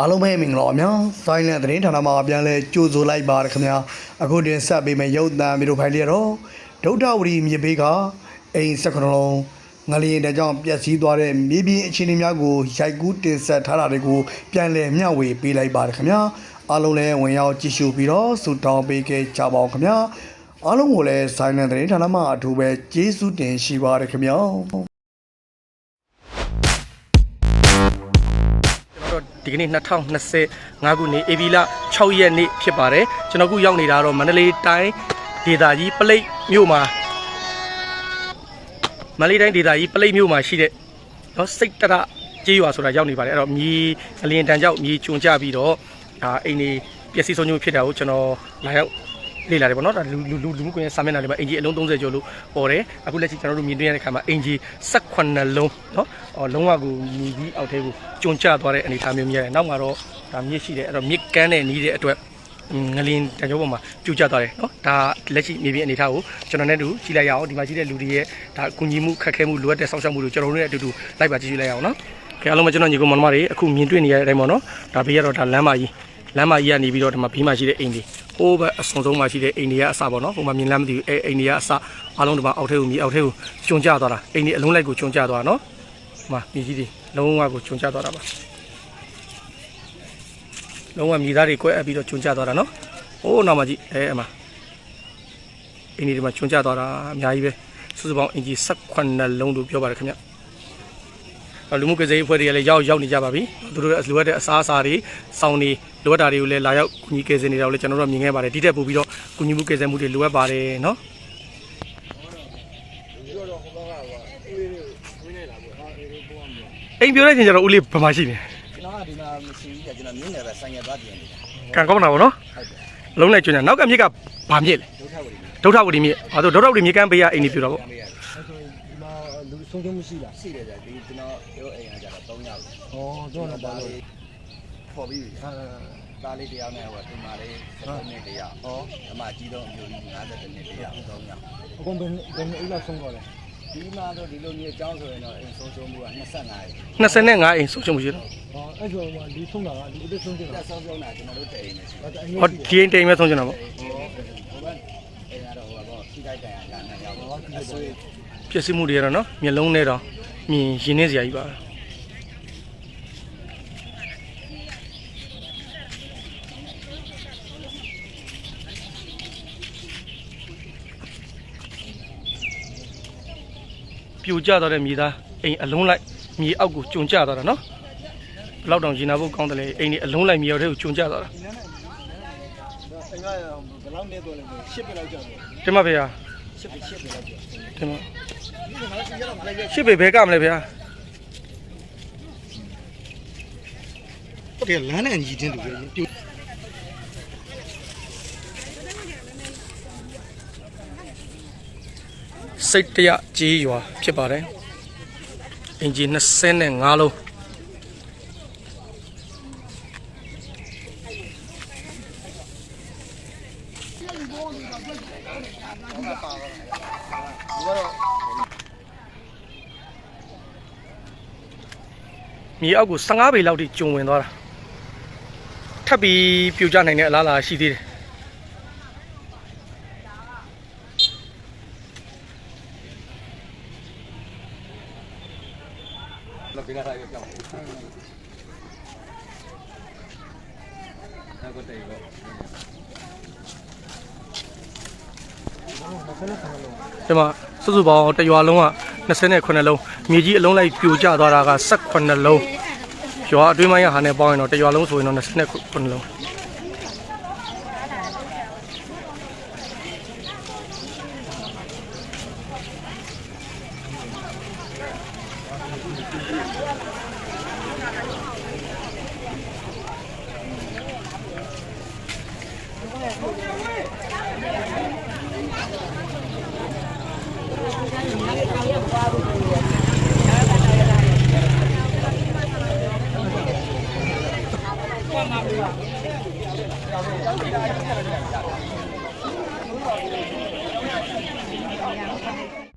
အားလုံးပဲမင်္ဂလာပါများဆိုင်းလန်သတင်းဌာနမှာပြန်လဲကြိုဆိုလိုက်ပါရခင်ဗျာအခုတင်ဆက်ပေးမယ့်ရုပ်သံမျိုးတို့ဖိုင်လေးတော့ဒုဒ္ဒဝရီမြေဘေးကအိမ်၁၇လုံးငလျင်တကြောင်ပျက်စီးသွားတဲ့မြေပြင်အခြေအနေများကိုရိုက်ကူးတင်ဆက်ထားတာတွေကိုပြန်လဲမျှဝေပေးလိုက်ပါရခင်ဗျာအားလုံးလည်းဝင်ရောက်ကြည့်ရှုပြီးတော့စူတောင်းပေးခဲ့ကြပါအောင်ခင်ဗျာအားလုံးကိုလည်းဆိုင်းလန်သတင်းဌာနမှာအထူးပဲကျေးဇူးတင်ရှိပါရခင်ဗျာ ဒီကနေ့2025ခုနှစ်ဧပြီလ6ရက်နေ့ဖြစ်ပါတယ်ကျွန်တော်အခုရောက်နေတာတော့မန္တလေးတိုင်းဒေသကြီးပလိတ်မြို့မှာမန္တလေးတိုင်းဒေသကြီးပလိတ်မြို့မှာရှိတဲ့နော်စိတ်တရကြေးရွာဆိုတာရောက်နေပါတယ်အဲ့တော့မြေအလင်းတန်ကြောက်မြေကျွံကြပြီးတော့ဒါအိမ်နေပျက်စီးဆုံးရှုံးဖြစ်တာကိုကျွန်တော်လာရောက် လေ့လာတယ်ပေါ့နော်ဒါလူလူလူလူမှုကွန်ရက်စာမျက်နှာတွေမှာအင်ဂျီအလုံး30ကျော်လို့ပေါ်တယ်အခုလက်ရှိကျွန်တော်တို့မြင်တွေ့ရတဲ့ခါမှာအင်ဂျီ18လုံးနော်အော်လုံးဝကိုမြည်ပြီးအောက်ထဲကိုကျွံကျသွားတဲ့အနေအထားမျိုးမြင်ရတယ်နောက်မှာတော့ဒါမြစ်ရှိတယ်အဲ့တော့မြစ်ကမ်းနဲ့နီးတဲ့အတွက်ငလင်းတန်ကြောပေါ်မှာပြူကျသွားတယ်နော်ဒါလက်ရှိမြေပြင်အနေအထားကိုကျွန်တော်နဲ့တူကြည့်လိုက်ရအောင်ဒီမှာရှိတဲ့လူတွေရဲ့ဒါကုညီမှုခက်ခဲမှုလိုအပ်တဲ့စောင့်ရှောက်မှုတွေကိုကျွန်တော်တို့နဲ့အတူတူလိုက်ပါကြည့်ကြည့်လိုက်ရအောင်နော်ခင်ဗျားလုံးမကျွန်တော်ညီကောင်မောင်နှမတွေအခုမြင်တွေ့နေရတဲ့အတိုင်းပေါ့နော်ဒါဘေးကတော့ဒါလမ်းမကြီးလမ်းမကြီးကနေပြီးတော့ဒီမှာဘေးမှာရှိတဲ့အိမ်တွေ ဟိုးဘက်အဆုံဆုံးမှာရှိတဲ့အိမ်တွေကအစပေါ့နော်ဟိုမှာမြင်လမ်းမသိဘူးအဲအိမ်တွေကအစအားလုံးဒီမှာအောက်ထဲကိုမြေအောက်ထဲကိုကျွံကျသွားတာအိမ်တွေအလုံးလိုက်ကိုကျွံကျသွားတာနော်ဒီမှာမြေကြီးတွေလုံးဝကိုကျွံကျသွားတာပါလုံးဝမြေသားတွေကွဲအပ်ပြီးတော့ကျွံကျသွားတာနော်ဟိုးနောက်မှာကြည့်အဲအမအိမ်တွေဒီမှာကျွံကျသွားတာအများကြီးပဲစုစုပေါင်းအင်ဂျီ18လုံးလို့ပြောပါတယ်ခင်ဗျ လူမှုကွန်ရက်အဖွဲ့တွေကလည်းရောက်ရောက်နေကြပါပြီသူတို့လိုအပ်တဲ့အစားအစာတွေစောင်းတွေလိုအပ်တာတွေကိုလည်းလာရောက်ကူညီကယ်ဆယ်နေတာကိုလည်းကျွန်တော်တို့မြင်ခဲ့ပါတယ်ဒီတက်ပို့ပြီးတော့ကူညီမှုကယ်ဆယ်မှုတွေလိုအပ်ပါတယ်နော်အိမ်ပြောတဲ့ချိန်ကျတော့ဦးလေးဘာမှရှိနေကျွန်တော်ကဒီမှာမရှိဘူးကျွန်တော်မြင်းနယ်ပဲဆိုင်ရသွားပြင်နေတာကံကောင်းတာပေါ့နော်လုံးလိုက်ကျွန်းကြနောက်ကမြစ်ကဘာမြစ်လဲဒုက္ခဝရီဒုထဝတီမြစ်အဲဆိုဒုထဝတီမြစ်ကမ်းပေးရအိမ်နေပြတော့ပေါ့ကံပေးရတယ်အဲ့ဆိုဒီ မှာလူဆုံးချုံမရှိလားရှိတယ်ကြာဒီကျွန်တော်တို့အိမ်ကကြာတော့3ယောက်။ဩတော့တော့ပါလို့ခေါ်ပြီးပြီအာသားလေးတယောက်နဲ့ဟိုဒီမှာလေး7နှစ်တယောက်ဟောအမကြီးတော့အမျိုးကြီး50နှစ်တယောက်3ယောက်အကုန်ဘယ်ဘယ်အိမ်လောက်ဆုံးတော့လဲဒီမှာတော့ဒီလိုမျိုးအကြောင်းဆိုရင်တော့အိမ်ဆုံးရှုံးမှုက25ရက်25အိမ်ဆုံးရှုံးမှုရှိတော့။ဟောအဲ့ဆိုမှလူဆုံးတာကလူအစ်ဆုံးကြတတာက်ဆုံးဆုံးတာကျွန်တော်တို့တိတ်နေရှိ။ဒါအဟောဒီအိမ်တိမ်မဲ့ဆုံးရှုံးတာပေါ့ဟိုဘက်အိမ်ကတော့ဟိုဘောစီတိုက်တိုင်ရလာနေရောက်အဆွေး ပျက်စီးမှုတွေရတော့နော်မျက်လုံးနဲ့တော့မြင်ရင်းနေစရာကြီးပါပြိုကျသွားတဲ့မြေသားအိမ်အလုံးလိုက်မြေအောက်ကိုကျုံကျသွားတာနော်ဘယ်လောက်တောင်ရင်နာဖို့ကောင်းတယ်လေအိမ်ဒီအလုံးလိုက်မြေအောက်ထဲကိုကျုံကျသွားတာအိမ်ကဘယ်လောက်နေတော့လဲရှစ်ပြလောက်ကြာတယ်တင်မဖေဟာရှစ်ပြရှ စ်ပြလောက်ကြာတင်မရှစ်ပေဘဲကမလဲဖေဟာဟုတ်တယ်လမ်းနဲ့ညီချင်းတူတယ်ပြစိတ်တရကြေးရွာဖြစ်ပါတယ်အင်ဂျီ25လုံး မြေအောက်ကို15ပေလောက်ထိကျုံဝင်သွားတာထပ်ပြီးပြိုကျနိုင်တဲ့အလားအလာရှိသေးတယ်လောက်ပြထားရပြောင်းနောက်တော့တိတ်တော့ ဒီမှာစုစုပေါင်းတရွာလုံးက29လုံးမြေကြီးအလုံးလိုက်ပြိုကျသွားတာက18လုံးရွာအတွင်းပိုင်းကဟာနဲ့ပေါင်းရင်တော့တရွာလုံးဆိုရင်တော့29လုံး 大家见了这两下，都是老油条了。